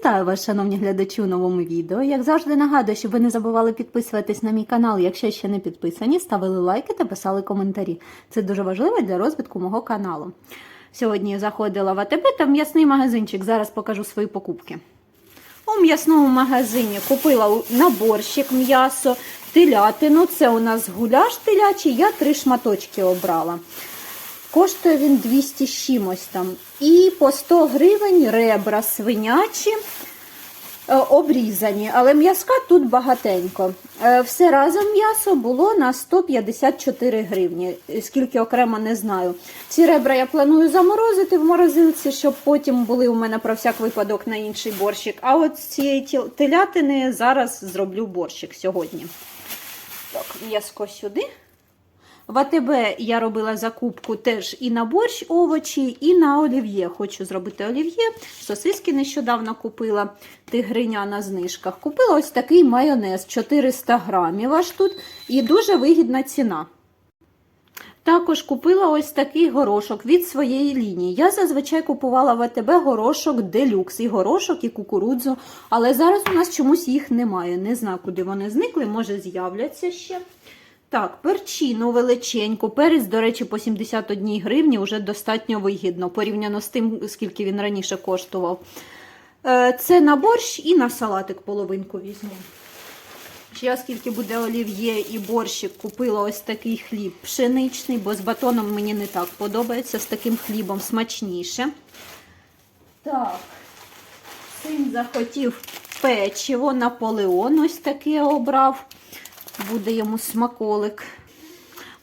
Вітаю вас, шановні глядачі, у новому відео. Як завжди нагадую, щоб ви не забували підписуватись на мій канал, якщо ще не підписані, ставили лайки та писали коментарі. Це дуже важливо для розвитку мого каналу. Сьогодні я заходила в АТБ та м'ясний магазинчик. Зараз покажу свої покупки. У м'ясному магазині купила наборщик м'ясо, телятину. Це у нас гуляш телячий, я три шматочки обрала. Коштує він 200 з чимось там. І по 100 гривень ребра свинячі е, обрізані, але м'язка тут багатенько. Е, Все разом м'ясо було на 154 гривні, скільки окремо не знаю. Ці ребра я планую заморозити в морозилці, щоб потім були у мене про всяк випадок на інший борщик. А от з цієї телятини зараз зроблю борщик сьогодні. Так, м'язко сюди. В АТБ я робила закупку теж і на борщ овочі, і на олів'є. Хочу зробити олів'є. Сосиски нещодавно купила тигриня на знижках. Купила ось такий майонез 400 грамів аж тут, і дуже вигідна ціна. Також купила ось такий горошок від своєї лінії. Я зазвичай купувала в АТБ горошок делюкс, і горошок, і кукурудзу, але зараз у нас чомусь їх немає. Не знаю, куди вони зникли, може з'являться ще. Так, перчину величеньку. Перець, до речі, по 71 гривні вже достатньо вигідно, порівняно з тим, скільки він раніше коштував. Е, Це на борщ і на салатик половинку візьму. Ще оскільки буде олів'є і борщик, купила ось такий хліб пшеничний, бо з батоном мені не так подобається, з таким хлібом смачніше. Так, син захотів печиво, Наполеон ось таке обрав. Буде йому смаколик.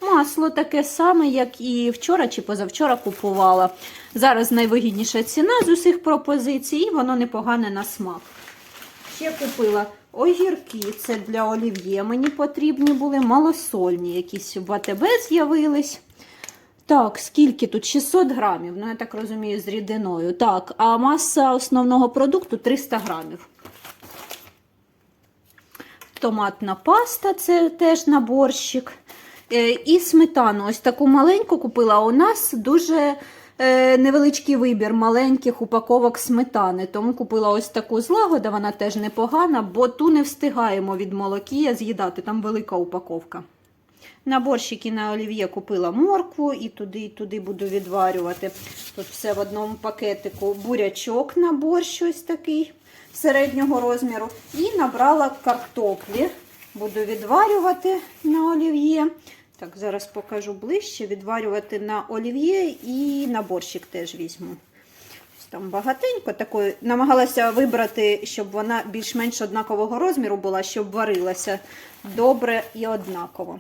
Масло таке саме, як і вчора чи позавчора купувала. Зараз найвигідніша ціна з усіх пропозицій, і воно непогане на смак. Ще купила огірки, це для олів'є мені потрібні були, малосольні, якісь в АТБ з'явились. Так, скільки тут? 600 грамів, ну я так розумію, з рідиною. Так, а маса основного продукту 300 грамів. Томатна паста, це теж на борщик. Е, І сметану. Ось таку маленьку купила. У нас дуже е, невеличкий вибір маленьких упаковок сметани. Тому купила ось таку злагода, вона теж непогана, бо ту не встигаємо від молокія з'їдати, там велика упаковка. На борщик і на олів'є купила моркву і туди, і туди буду відварювати. Тут все в одному пакетику. Бурячок на борщ ось такий середнього розміру. І набрала картоплі. Буду відварювати на олів'є. Так, зараз покажу ближче. Відварювати на олів'є і на борщик теж візьму. Там багатенько такої. Намагалася вибрати, щоб вона більш-менш однакового розміру була, щоб варилася добре і однаково.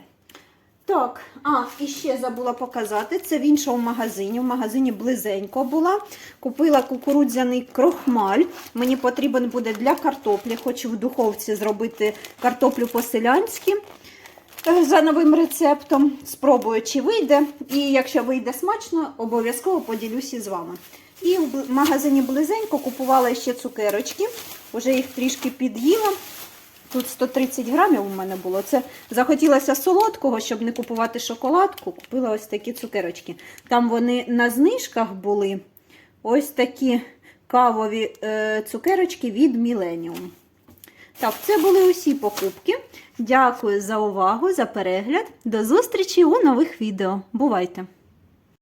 Так, а, і ще забула показати. Це в іншому магазині. В магазині близенько була. Купила кукурудзяний крохмаль. Мені потрібен буде для картоплі. Хочу в духовці зробити картоплю по-селянськи е, за новим рецептом. Спробую, чи вийде. І якщо вийде смачно, обов'язково поділюся з вами. І в магазині близенько купувала ще цукерочки. Уже їх трішки під'їла. Тут 130 грамів у мене було. Це захотілося солодкого, щоб не купувати шоколадку. Купила ось такі цукерочки. Там вони на знижках були. Ось такі кавові е, цукерочки від Millennium. Так, це були усі покупки. Дякую за увагу, за перегляд. До зустрічі у нових відео. Бувайте!